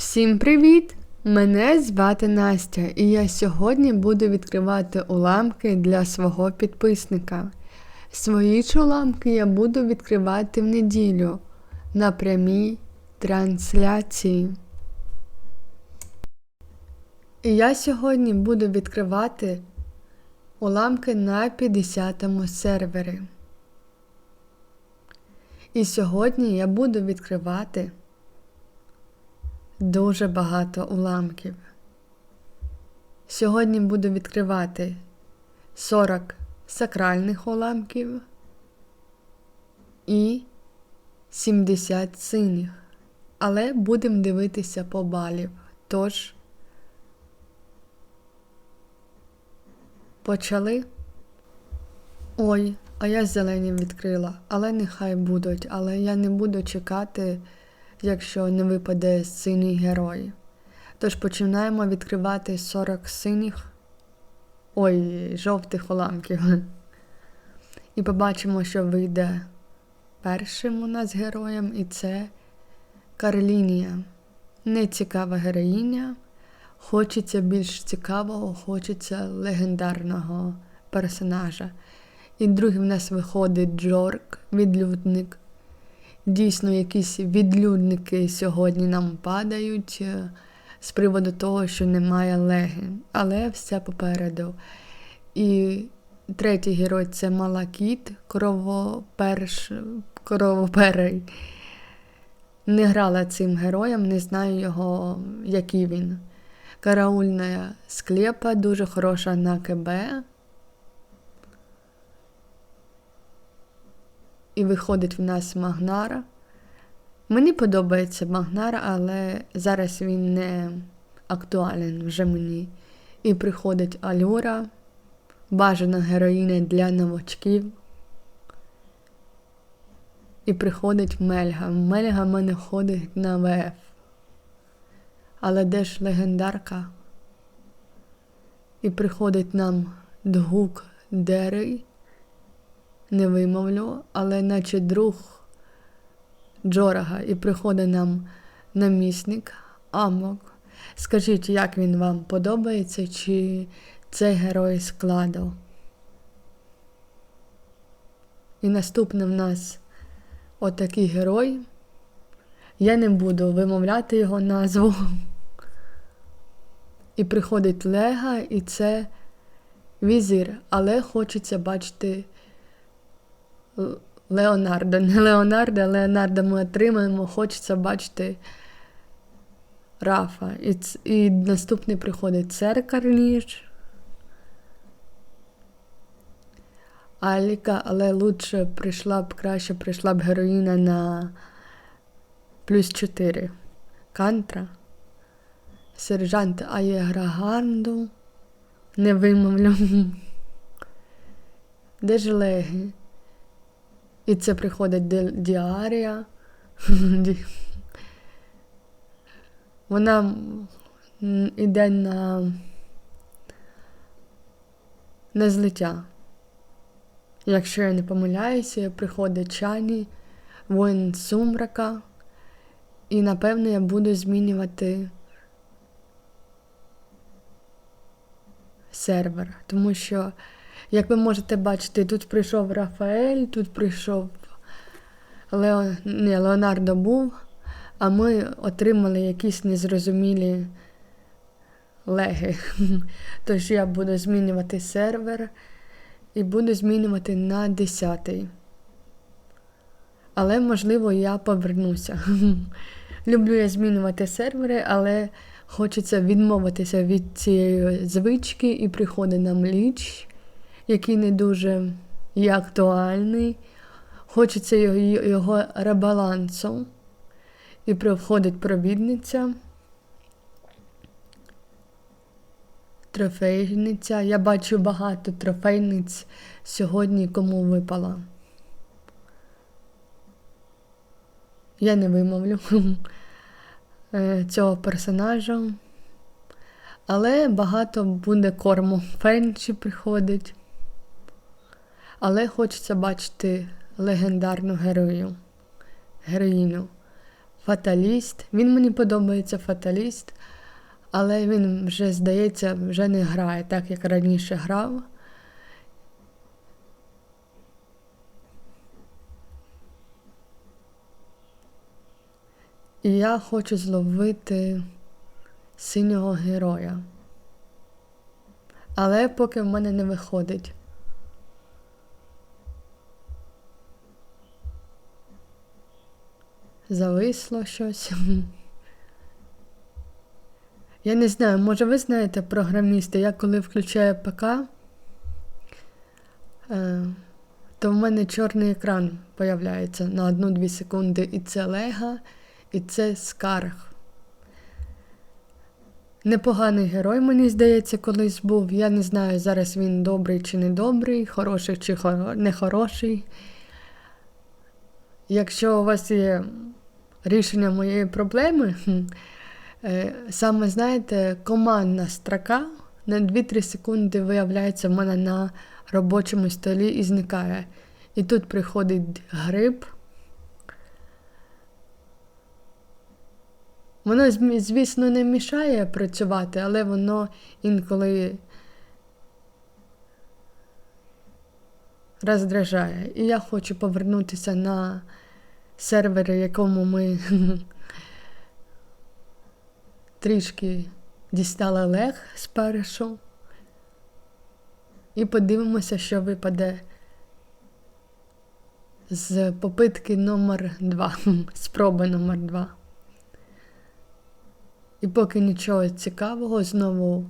Всім привіт! Мене звати Настя, і я сьогодні буду відкривати уламки для свого підписника. Свої ж уламки я буду відкривати в неділю на прямій трансляції. І я сьогодні буду відкривати уламки на 50-му сервері. І сьогодні я буду відкривати дуже багато уламків. Сьогодні буду відкривати 40 сакральних уламків і 70 синіх. Але будемо дивитися по балів. Тож, почали. Ой, а я зелені відкрила, але нехай будуть, але я не буду чекати якщо не випаде синій герой. Тож починаємо відкривати 40 синіх, ой, жовтих уламків. І побачимо, що вийде першим у нас героєм, і це Карлінія. Нецікава героїня. Хочеться більш цікавого, хочеться легендарного персонажа. І другий в нас виходить Джорк, відлюдник. Дійсно, якісь відлюдники сьогодні нам падають е, з приводу того, що немає леги, але все попереду. І третій герой це Малакіт, кровоперш, кровоперий. Не грала цим героєм, не знаю його, який він. Караульна склепа, дуже хороша на КБ. І виходить в нас Магнара. Мені подобається Магнар, але зараз він не актуален вже мені. І приходить Алюра, бажана героїня для новачків. І приходить Мельга. Мельга в мене ходить на ВФ. Але де ж легендарка? І приходить нам Дгук Дерей не вимовлю, але наче друг Джорага, і приходить нам намісник Амок. Скажіть, як він вам подобається, чи це герой складу? І наступний в нас отакий герой. Я не буду вимовляти його назву. І приходить Лега, і це візир, але хочеться бачити Леонардо. Не Леонардо, Леонардо ми отримаємо, хочеться бачити Рафа. І і наступний приходить Церкарніж. Аліка, але лучше прийшла б краще прийшла б героїна на плюс 4. Кантра. Сержант Аєграганду. Не вимовлю. Де ж леги? І це приходить діарія. Вона йде на на злиття. Якщо я не помиляюся, приходить чані, воїн сумрака, і напевно я буду змінювати сервер, тому що як ви можете бачити, тут прийшов Рафаель, тут прийшов Лео... Не, Леонардо був, а ми отримали якісь незрозумілі леги. Тож я буду змінювати сервер і буду змінювати на 10 Але, можливо, я повернуся. Люблю я змінювати сервери, але хочеться відмовитися від цієї звички і приходить нам ліч який не дуже є актуальний. Хочеться його його ребалансу. І приходить провідниця, трофейниця. Я бачу багато трофейниць сьогодні, кому випала. Я не вимовлю е, цього персонажа. Але багато буде корму. Фенчі приходить але хочеться бачити легендарну герою, героїню. Фаталіст. Він мені подобається фаталіст, але він вже, здається, вже не грає так, як раніше грав. І я хочу зловити синього героя. Але поки в мене не виходить. Зависло щось. Я не знаю, може ви знаєте програмісти, я коли включаю ПК, е, то в мене чорний екран появляється на 1-2 секунди. І це лега, і це скарг. Непоганий герой, мені здається, колись був. Я не знаю, зараз він добрий чи не добрий, хороший чи нехороший. Якщо у вас є рішення моєї проблеми, е, саме знаєте, командна строка на 2-3 секунди виявляється в мене на робочому столі і зникає. І тут приходить гриб. Воно, звісно, не мішає працювати, але воно інколи роздражає. І я хочу повернутися на сервер, якому ми трішки дістали лег спершу. І подивимося, що випаде з попитки номер 2 спроби номер 2 і поки нічого цікавого, знову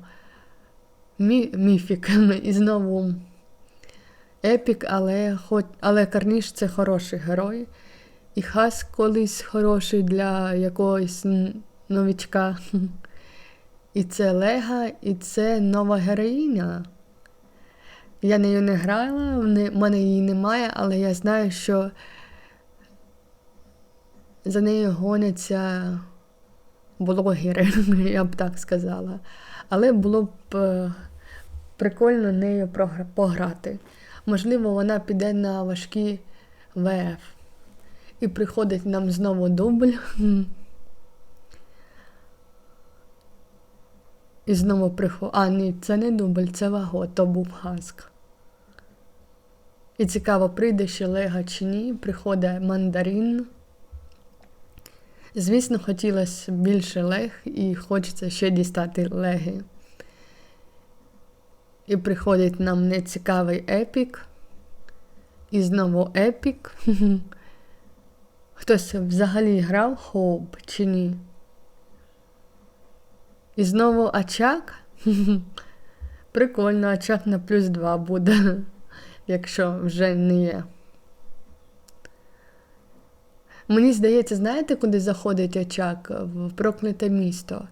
мі міфік і знову епік, але хоч, але Карніш це хороший герой. І хас колись хороший для якогось новічка. І це Лега, і це нова героїня. Я нею не грала, в мене її немає, але я знаю, що за нею гоняться блогери, я б так сказала. Але було б е, прикольно нею пограти. Можливо, вона піде на важкі ВФ. І приходить нам знову дубль. І знову приходить. А, ні, це не дубль, це ваго, то був хаск. І цікаво, прийде ще Лега чи ні, приходить мандарин. Звісно, хотілося більше лег і хочеться ще дістати леги. І приходить нам нецікавий епік. І знову епік. Хтось взагалі грав хоуп чи ні? І знову очак. Прикольно, очак на плюс 2 буде, якщо вже не є. Мені здається, знаєте, куди заходить очак? В прокляте місто.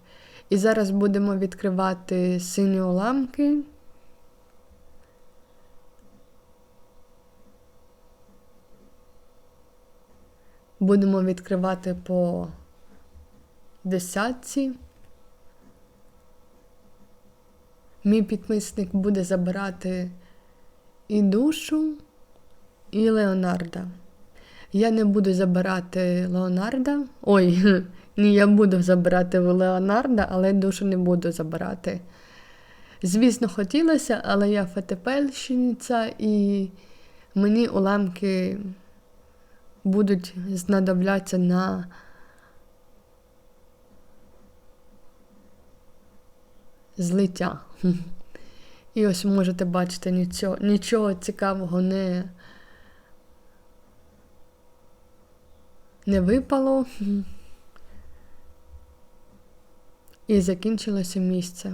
І зараз будемо відкривати сині уламки. Будемо відкривати по десятці. Мій підписник буде забирати і душу, і Леонарда. Я не буду забирати Леонарда. Ой, ні, я буду забирати Леонарда, але душу не буду забирати. Звісно, хотілося, але я ФТПЛщиця і мені уламки будуть знадоблятися на злиття. І ось можете бачити, нічого, нічого цікавого не. не випало і закінчилося місце.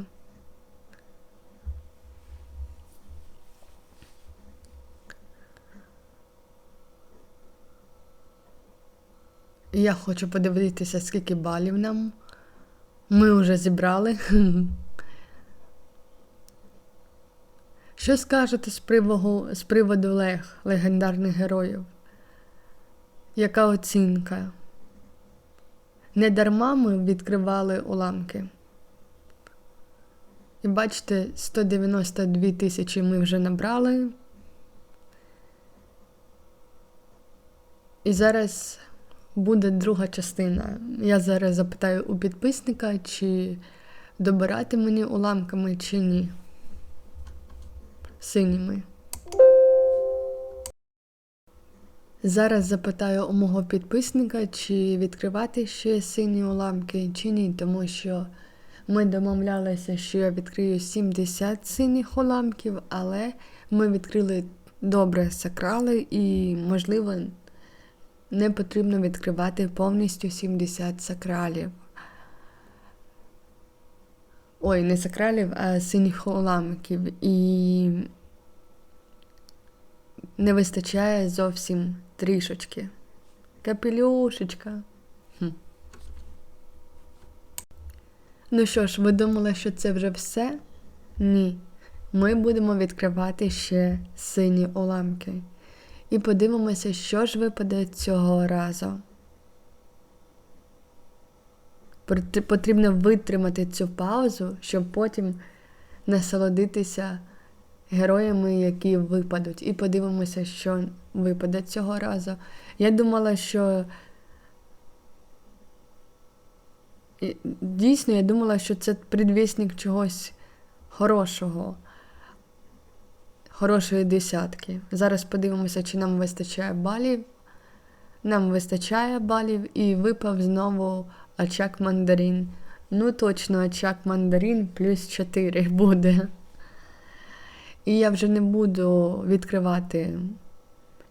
Я хочу подивитися, скільки балів нам. Ми вже зібрали. Що скажете з приводу, з приводу лег, легендарних героїв? Яка оцінка? Не дарма ми відкривали уламки. І бачите, 192 тисячі ми вже набрали. І зараз буде друга частина. Я зараз запитаю у підписника, чи добирати мені уламками, чи ні. Синіми. Зараз запитаю у мого підписника, чи відкривати ще сині уламки, чи ні, тому що ми домовлялися, що я відкрию 70 синіх уламків, але ми відкрили добре сакрали і, можливо, не потрібно відкривати повністю 70 сакралів. Ой, не сакралів, а синіх уламків. І не вистачає зовсім трішечки. Капелюшечка. Хм. Ну що ж, ви думали, що це вже все? Ні. Ми будемо відкривати ще сині уламки. І подивимося, що ж випаде цього разу. Потрібно витримати цю паузу, щоб потім насолодитися героями, які випадуть. І подивимося, що випаде цього разу. Я думала, що. Дійсно, я думала, що це предвісник чогось хорошого, хорошої десятки. Зараз подивимося, чи нам вистачає балів. Нам вистачає балів і випав знову очак мандарин. Ну, точно, очак мандарин плюс 4 буде. І я вже не буду відкривати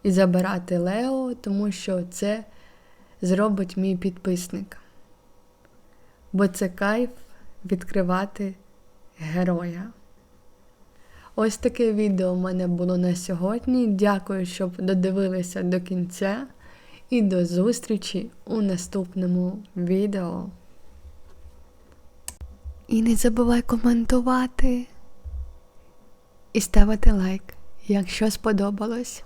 і забирати Лео, тому що це зробить мій підписник. Бо це кайф відкривати героя. Ось таке відео у мене було на сьогодні. Дякую, що додивилися до кінця. І до зустрічі у наступному відео. І не забувай коментувати і ставити лайк, якщо сподобалось.